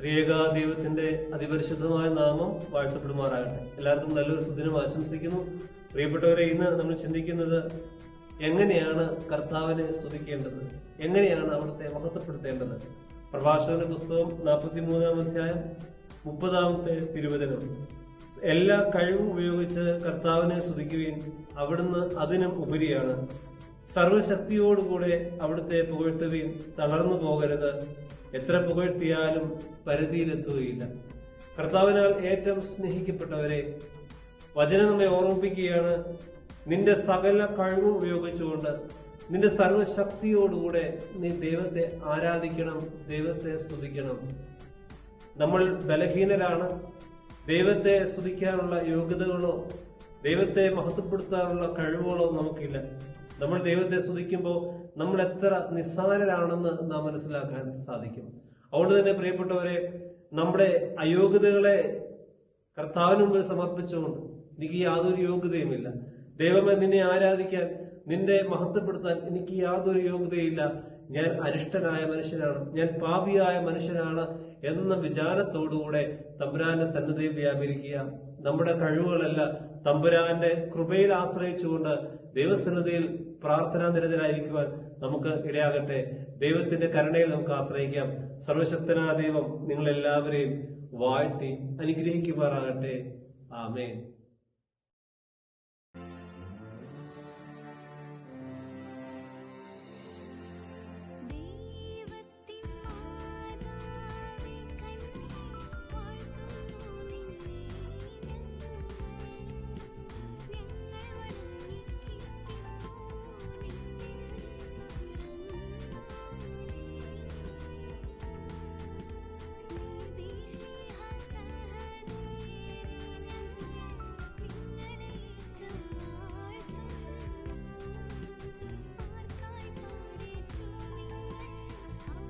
ത്രിയേക ദൈവത്തിന്റെ അതിപരിശുദ്ധമായ നാമം വാഴ്ത്തപ്പെടുമാറാകട്ടെ. എല്ലാവർക്കും നല്ലൊരു സുദിനം ആശംസിക്കുന്നു. പ്രിയപ്പെട്ടവരെ ഇന്ന് നമ്മൾ ചിന്തിക്കുന്നത് എങ്ങനെയാണ് കർത്താവിനെ സ്തുതിക്കേണ്ടത്? എങ്ങനെയാണ് അവിടുത്തെ മഹത്വപ്പെടുത്തേണ്ടത്? പ്രഭാഷകന്റെ പുസ്തകം നാൽപ്പത്തി മൂന്നാം അധ്യായം മുപ്പതാമത്തെ തിരുവചനം. എല്ലാ കഴിവും ഉപയോഗിച്ച് കർത്താവിനെ സ്തുതിക്കുകയും അവിടുന്ന് അതിനും ഉപരിയാണ്. സർവശക്തിയോടുകൂടെ അവിടുത്തെ പുകഴ്ത്തുകയും തളർന്നു പോകരുത്. എത്ര പുകഴ്ത്തിയാലും പരിധിയിലെത്തുകയില്ല. കർത്താവിനാൽ ഏറ്റവും സ്നേഹിക്കപ്പെട്ടവരെ വചനം നമ്മെ ഓർമ്മിപ്പിക്കുകയാണ്. നിന്റെ സകല കഴിവും ഉപയോഗിച്ചുകൊണ്ട് നിന്റെ സർവശക്തിയോടുകൂടെ നീ ദൈവത്തെ ആരാധിക്കണം ദൈവത്തെ സ്തുതിക്കണം. നമ്മൾ ബലഹീനരാണ്. ദൈവത്തെ സ്തുതിക്കാനുള്ള യോഗ്യതകളോ ദൈവത്തെ മഹത്വപ്പെടുത്താനുള്ള കഴിവുകളോ നമുക്കില്ല. നമ്മൾ ദൈവത്തെ സ്തുതിക്കുമ്പോൾ നമ്മൾ എത്ര നിസ്സാരരാണെന്ന് നാം മനസ്സിലാക്കാൻ സാധിക്കും. അതുകൊണ്ട് തന്നെ പ്രിയപ്പെട്ടവരെ നമ്മുടെ അയോഗ്യതകളെ കർത്താവിന് മുമ്പിൽ സമർപ്പിച്ചുകൊണ്ട് എനിക്ക് യാതൊരു യോഗ്യതയുമില്ല. ദൈവമേ നിന്നെ ആരാധിക്കാൻ നിന്നെ മഹത്വപ്പെടുത്താൻ എനിക്ക് യാതൊരു യോഗ്യതയില്ല. ഞാൻ അരിഷ്ടനായ മനുഷ്യനാണ്. ഞാൻ പാപിയായ മനുഷ്യനാണ് എന്ന വിചാരത്തോടുകൂടെ തമ്പുരാന്റെ സന്നദ്ധയിൽ വ്യാപരിക്കുക നമ്മുടെ കഴിവുകളല്ല തമ്പുരാന്റെ കൃപയിൽ ആശ്രയിച്ചുകൊണ്ട് ദൈവസന്നദ്ധയിൽ പ്രാർത്ഥനാ നിരതരായിരിക്കുവാൻ നമുക്ക് ഇടയാകട്ടെ. ദൈവത്തിന്റെ കരുണയിൽ നമുക്ക് ആശ്രയിക്കാം. സർവശക്തനായ ദൈവം നിങ്ങളെല്ലാവരെയും വാഴ്ത്തി അനുഗ്രഹിക്കുമാറാകട്ടെ. ആമേൻ.